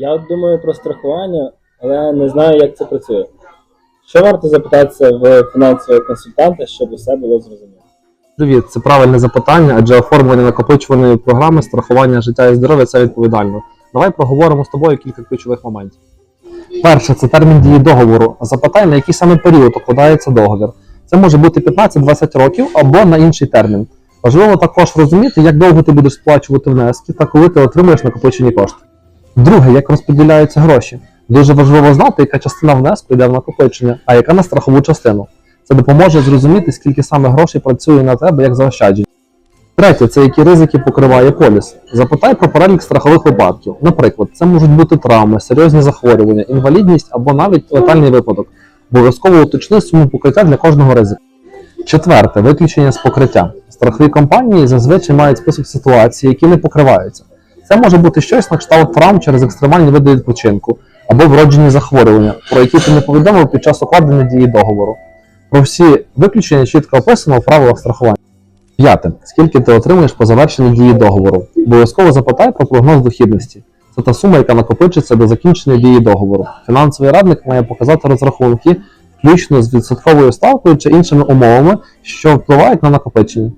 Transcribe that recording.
Я думаю про страхування, але не знаю, як це працює. Що варто запитатися в фінансового консультанта, щоб усе було зрозуміло? Привіт, це правильне запитання, адже оформлення накопичуваної програми страхування життя і здоров'я це відповідально. Давай проговоримо з тобою кілька ключових моментів. Перше, це термін дії договору. Запитай, на який саме період укладається договір. Це може бути 15-20 років або на інший термін. Важливо також розуміти, як довго ти будеш сплачувати внески та коли ти отримаєш накопичені кошти. Друге, як розподіляються гроші. Дуже важливо знати, яка частина внеску йде в накопичення, а яка на страхову частину. Це допоможе зрозуміти, скільки саме грошей працює на тебе як заощадження. Третє, це які ризики покриває поліс. Запитай про перелік страхових випадків. Наприклад, це можуть бути травми, серйозні захворювання, інвалідність або навіть летальний випадок. Обов'язково уточни суму покриття для кожного ризику. Четверте, виключення з покриття. Страхові компанії зазвичай мають список ситуацій, які не покриваються. Це може бути щось на кшталт травм через екстремальні види відпочинку або вроджені захворювання, про які ти не повідомив під час укладення дії договору. Про всі виключення чітко описано в правилах страхування. П'яте. Скільки ти отримуєш по завершенні дії договору? Обов'язково запитай про прогноз дохідності. Це та сума, яка накопичиться до закінчення дії договору. Фінансовий радник має показати розрахунки, включно з відсотковою ставкою чи іншими умовами, що впливають на накопичення.